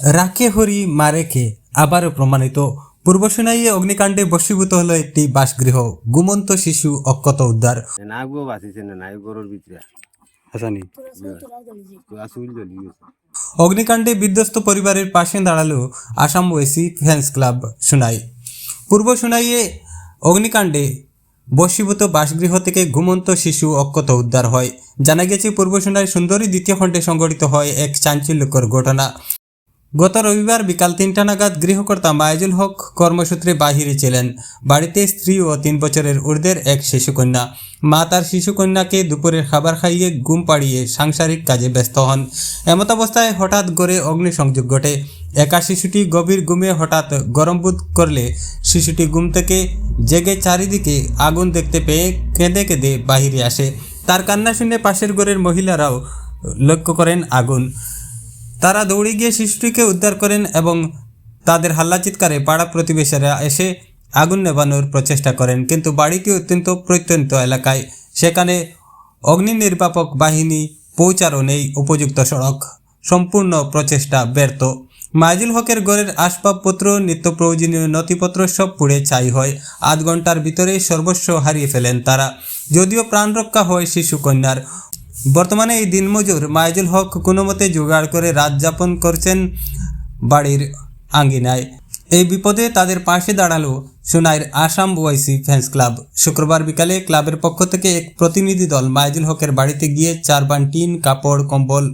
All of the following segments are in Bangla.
রাকে হরি মারেকে আবারও প্রমাণিত। পূর্ব সুনাইয়ে অগ্নিকাণ্ডে বশীভূত হলো একটি বাসগৃহ। গুমন্ত শিশু অক্ষত উদ্ধার। বাঁচিছে না গরুর ভিতরে হাসানি। অগ্নিকাণ্ডে বিধ্বস্ত পরিবারের পাশে দাঁড়াল আসাম ওয়েসি ফ্যান্স ক্লাব সুনাই। পূর্ব সুনাইয়ে অগ্নিকাণ্ডে বশীভূত বাসগৃহ থেকে ঘুমন্ত শিশু অক্ষত উদ্ধার হয়। জানা গেছে পূর্ব সুনাই সুন্দরী দ্বিতীয় খণ্ডে সংঘটিত হয় এক চাঞ্চল্যকর ঘটনা। গত রবিবার বিকাল তিনটা নাগাদ গৃহকর্তা মায়াজুল হক কর্মসূত্রে বাহিরে ছিলেন। বাড়িতে স্ত্রী ও তিন বছরের ঊর্ধ্বের এক শিশুকন্যা। মা তার শিশুকন্যাকে দুপুরের খাবার খাইয়ে ঘুম পাড়িয়ে সাংসারিক কাজে ব্যস্ত হন। এমতাবস্থায় হঠাৎ গড়ে অগ্নিসংযোগ ঘটে। একা শিশুটি গভীর ঘুমে হঠাৎ গরম বোধ করলে শিশুটি ঘুম থেকে জেগে চারিদিকে আগুন দেখতে পেয়ে কেঁদে কেঁদে বাহিরে আসে। তার কান্না শুনে পাশের ঘরের মহিলারাও লক্ষ্য করেন আগুন। তারা দৌড়ে গিয়ে শিশুটিকে উদ্ধার করেন এবং তাদের হাল্লা চিৎকারে পাড়া প্রতিবেশীরা এসে আগুন নেভানোর প্রচেষ্টা করেন। কিন্তু বাড়িটি অত্যন্ত প্রত্যন্ত এলাকায়। সেখানে অগ্নি নির্বাপক বাহিনী পৌঁছারও নেই উপযুক্ত সড়ক। সম্পূর্ণ প্রচেষ্টা ব্যর্থ। মাইজুল হকের ঘরের আসবাবপত্র নিত্য প্রয়োজনীয় নথিপত্র সব পুড়ে ছাই হয়। আধ ঘণ্টার ভিতরে সর্বস্ব হারিয়ে ফেলেন তারা। যদিও প্রাণ রক্ষা হয় শিশু কন্যার। বর্তমানে এই দিনমজুর মাইজুল হক কোনো মতে জোগাড় করে রাত যাপন করছেন বাড়ির আঙ্গিনায়। এই বিপদে তাদের পাশে দাঁড়াল সোনাইর আসাম ওয়াইসি ফ্যান্স ক্লাব। শুক্রবার বিকালে ক্লাবের পক্ষ থেকে এক প্রতিনিধি দল মাইজুল হকের বাড়িতে গিয়ে চার বান টিন, কাপড়, কম্বল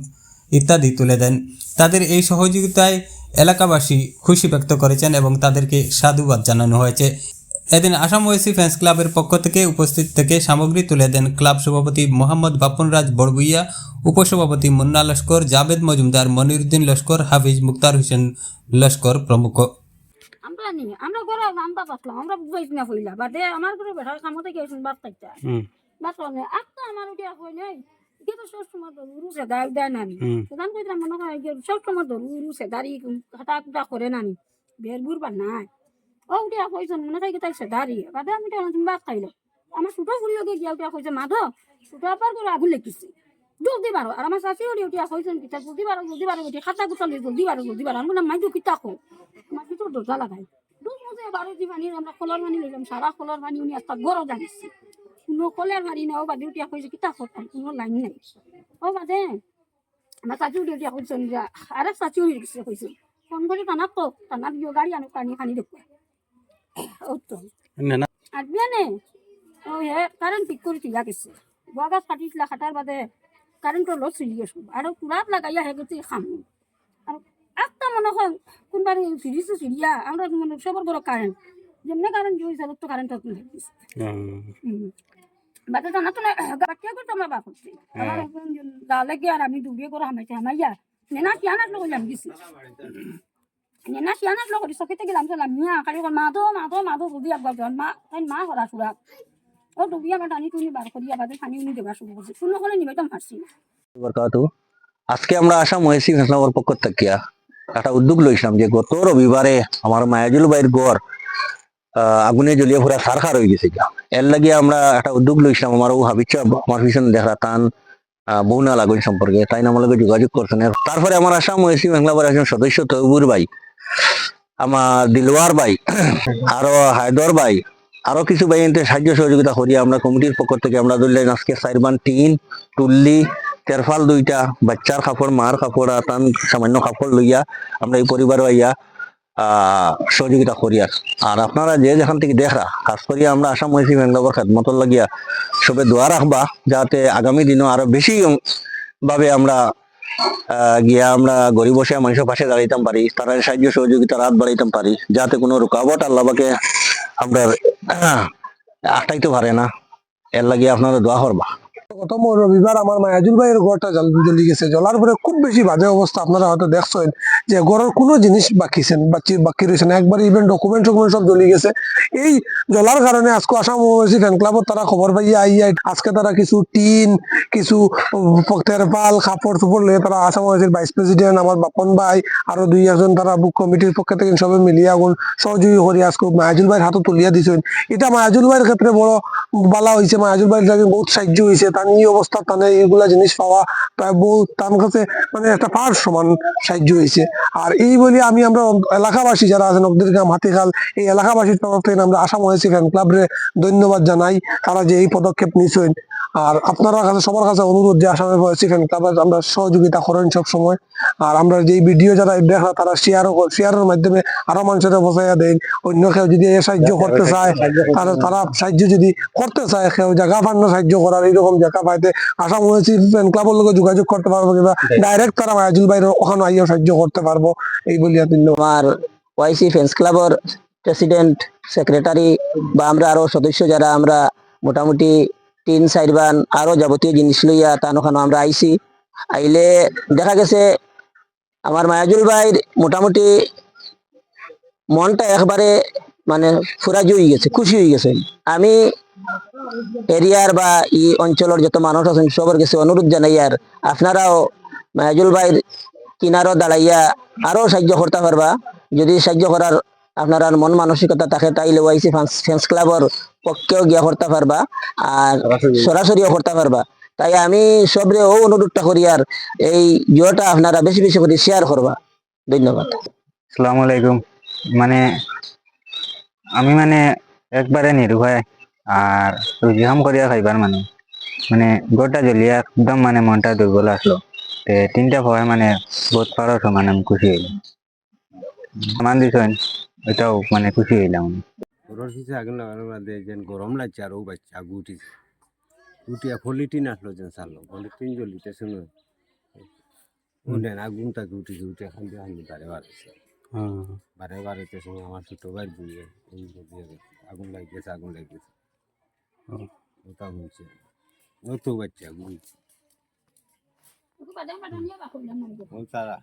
ইত্যাদি তুলে দেন। তাদের এই সহযোগিতায় এলাকাবাসী খুশি ব্যক্ত করেছেন এবং তাদেরকে সাধুবাদ জানানো হয়েছে। এদিন আসাম ওয়েসি ফ্যান্স ক্লাবের পক্ষ থেকে উপস্থিত থেকে সামগ্রী তুলে দেন ক্লাব সভাপতি মোহাম্মদ বাপনরাজ বড়বুইয়া উপসভাপতি মুন্না লস্কর জাবেদ মজুমদার মনিরুদ্দিন লস্কর হাফিজ মুক্তার হোসেন লস্কর প্রমুখ। আমরা নি আমরা ঘরে রান্না পাতলাম আমরা বুঝাইছি না ফইলা বাদে আমার ঘরে বেটা কামতে গেছেন আত্মা আমার কই নাই। কিন্তু সব সময় তো রুসে দাই দেয় নানি প্রধান কইতাম মনে হয় যে সব সময় তো রুসে দাড়ি খাটা কুটা করে নানি বের বুড়বার নাই। ও উঠিয়া কইছেন মনে হয় তাই সে দাঁড়িয়ে বাদে আমি তো তুমি বাদ খাইলো আমার ছোট ফুড়িও গিয়ে উঠিয়া কইছে মাধব ছোট আপার করে আগুন লেখিছে। জলদি বারো আর আমার শাশি উঠে উঠিয়া কইছেন কিতা জলদি বারো জলদি বারো উঠে খাতা লই জলদি বারো জলদি বারো আমি বললাম মাইজু কিতা কো? আমার ভিতর দরজা লাগাই। দুধ মজে বারো দি পানি আমরা কলার পানি লইলাম সারা কলার পানি উনি একটা গরম জানিছি কোনো কলের পানি না ও বাদে উঠিয়া কইছে কিতা করতাম কোনো লাইন নাই। ও বাদে আমার চাচি উঠে উঠিয়া কইছেন আরে চাচি উঠে গেছে কইছে ফোন করে টানাক তো টানাক গাড়ি আনো পানি পানি দেখো ও আর বিয়ানে ও কারেন্ট ঠিক করে ঠিক গেছে। বাগাত কাটিছিল খাটার বাদে কারেন্টর লস চলি গেছো। আৰু কুৰাত লাগাইয়া হে গতি খাম। আৰু একটা মনে হয় কোনবাৰে চিৰিছে চিৰিয়া আমরা মানে সবার বড় কারেন্ট যেমনি কারেন্ট জুই হিসাবে তো কারেন্ট বাদে জানা তো বাচ্চা করতে আমরা বাপ করছি আমার গালে গিয়ে আর আমি ডুবিয়ে করে হামাইছে হামাইয়া নেনা কিয়ানাত লোক যাম গেছি। নেনা কিয়ানাত লোক চকিতে গেলাম চলাম মিয়া খালি কল মাধো মাধো মাধো মা তাই মা করা সুরা ও আমার টানি টুনি বার বাদে পানি উনি দেবা শুরু করছে কোনো হলে নিবেতাম পারছি না আজকে আমরা আসাম পক্ষ থেকে একটা উদ্যোগ লইছিলাম যে গত রবিবারে আমার মায়াজুল গড় আগুনে জ্বলিয়ে সারখার হয়ে গেছে। এর লাগিয়ে আমরা একটা উদ্যোগ লইছিলাম আমার ও হাবিচ্ছা আমার পিছনে দেখা তান বউনা লাগুন সম্পর্কে তাই না আমার লগে যোগাযোগ করছেন তারপরে আমার আসাম ওয়েসি বাংলাবার একজন সদস্য তৈবুর ভাই আমার দিলওয়ার ভাই, আরও হায়দর ভাই, আরও কিছু ভাই সাহায্য সহযোগিতা করি আমরা কমিটির পক্ষ থেকে। আমরা ধরলেন আজকে সাইরবান টিন, টুল্লি, তেরফাল দুইটা, বাচ্চার কাপড়, মার কাপড়, আর তান সামান্য কাপড় লইয়া আমরা এই পরিবার আইয়া সহযোগিতা করি আর। আর আপনারা যে যেখান থেকে দেখা খাস করি আমরা আসাম হয়েছি বেঙ্গলোর খেদমতর লাগিয়া সবে দোয়া রাখবা, যাতে আগামী দিনও আরও বেশি ভাবে আমরা গিয়া আমরা গরিব বসে মানুষের পাশে দাঁড়াইতাম পারি তারা সাহায্য সহযোগিতা রাত বাড়াইতাম পারি যাতে কোনো রুকাবট আল্লাহকে আমরা আহ, আটকাইতে পারে না। এর লাগিয়ে আপনারা দোয়া করবা। গত ম- রবিবার আমার মায়াজুল ভাইয়ের ঘরটা জল জ্বলি গেছে। জ্বলার পরে খুব বেশি বাজে অবস্থা আপনারা হয়তো দেখছেন যে ঘরের কোনো জিনিস বাকিছেন বাকি বাকি রয়েছে না। একবার ইভেন ডকুমেন্ট টকুমেন্ট সব জ্বলি গেছে। এই জ্বলার কারণে আজকে আসাম ওয়েসি ফ্যান ক্লাবত তারা খবর পাইয়া আইয়া আজকে তারা কিছু টিন, কিছু তেরপাল কাপড় চোপড় লিয়ে তারা আসাম ওয়েসির ভাইস প্রেসিডেন্ট আমার বাপন ভাই আরও দুই একজন তারা বুক কমিটির পক্ষ থেকে সবে মিলিয়ে আগুন সহযোগী করে আজকে মায়াজুল ভাইয়ের হাতে তুলিয়া দিছেন এটা মায়াজুল ভাইয়ের ক্ষেত্রে বড় বালা হয়েছে মায়াজুল ভাইয়ের বহুত সাহায্য হয়েছে তার তান এই অবস্থা তাহলে এইগুলা জিনিস পাওয়া প্রায় বহু তার কাছে মানে একটা পার সমান সাহায্য হয়েছে। আর এই বলি আমি আমরা এলাকাবাসী যারা আছেন অব্দুলগ্রাম হাতিখাল, এই এলাকাবাসীর তরফ থেকে আমরা আসাম হয়েছি ক্লাবরে ধন্যবাদ জানাই, তারা যে এই পদক্ষেপ নিছেন আর আপনারা কাছে সবার কাছে অনুরোধ যে আসামের হয়েছি ফ্যান ক্লাবের আমরা সহযোগিতা করেন সব সময় আর আমরা যে ভিডিও যারা দেখা তারা শেয়ারও শেয়ারের মাধ্যমে আরও মানুষের বসাইয়া দেন। অন্য কেউ যদি এ সাহায্য করতে চায় তারা তারা সাহায্য যদি করতে চায় কেউ জায়গা পান না সাহায্য করার এইরকম জায়গা পাইতে আসাম হয়েছি ফ্যান ক্লাবের লোক যোগাযোগ করতে পারব কিংবা ডাইরেক্ট তারা মায়াজুল বাইরে ওখানে আইয়া সাহায্য করতে পারব এই বলিয়া ধন্যবাদ। আমার ওয়াইসি ফ্রেন্ডস ক্লাবের প্রেসিডেন্ট সেক্রেটারি বা আমরা আরও সদস্য যারা আমরা মোটামুটি তিন চারবান আরও যাবতীয় জিনিস লইয়া তান ওখানে আমরা আইছি। আইলে দেখা গেছে আমার মায়াজুল ভাইর মোটামুটি মনটা একবারে মানে ফুরাজি হয়ে গেছে, খুশি হয়ে গেছে। আমি এরিয়ার বা ই অঞ্চলের যত মানুষ আছেন সবার কাছে অনুরোধ জানাই, আর আপনারাও মায়াজুল ভাইর কিনারও দাঁড়াইয়া আরও সাহায্য করতে পারবা। যদি সাহায্য করার আপনার আর মন মানসিকতা থাকে তাইলে ওয়াইসি ফ্যান্স ক্লাবর পক্ষেও গিয়া করতে পারবা আর সরাসরিও করতে পারবা তাই আমি সবরে ও অনুরোধটা করি আর এই জিওটা আপনারা বেশি বেশি করে শেয়ার করবা। ধন্যবাদ। আসসালামু আলাইকুম। মানে আমি মানে একবারে নিরুপায় আর রুজি কাম করিয়া খাইবার মানে। মানে গোটা জ্বলিয়া একদম মানে মনটা দুর্বল আসলো। তে তিনটা ভয় মানে বহুত পারার সমান আমি খুশি হইলাম মান দিছেন এটাও মানে খুশি হইলাম। আমি। ঘরের পিছে আগুন লাগানোর মধ্যে যেন গরম লাগছে আর ও বাচ্চা আগু উঠিছে উঠিয়া পলিটিন আসলো যেন চালো পলিটিন জ্বলিতে শুনো। উঠেন আগুন তাকে উঠিছে উঠে খান্দি খান্দি বারে বাড়ছে বারে বাড়িতে সময় আমার ছোট ভাই বুঝে দিয়ে আগুন লাগিয়েছে আগুন লাগিয়েছে। ওটা হয়েছে ও তো বাচ্চা ও তারা।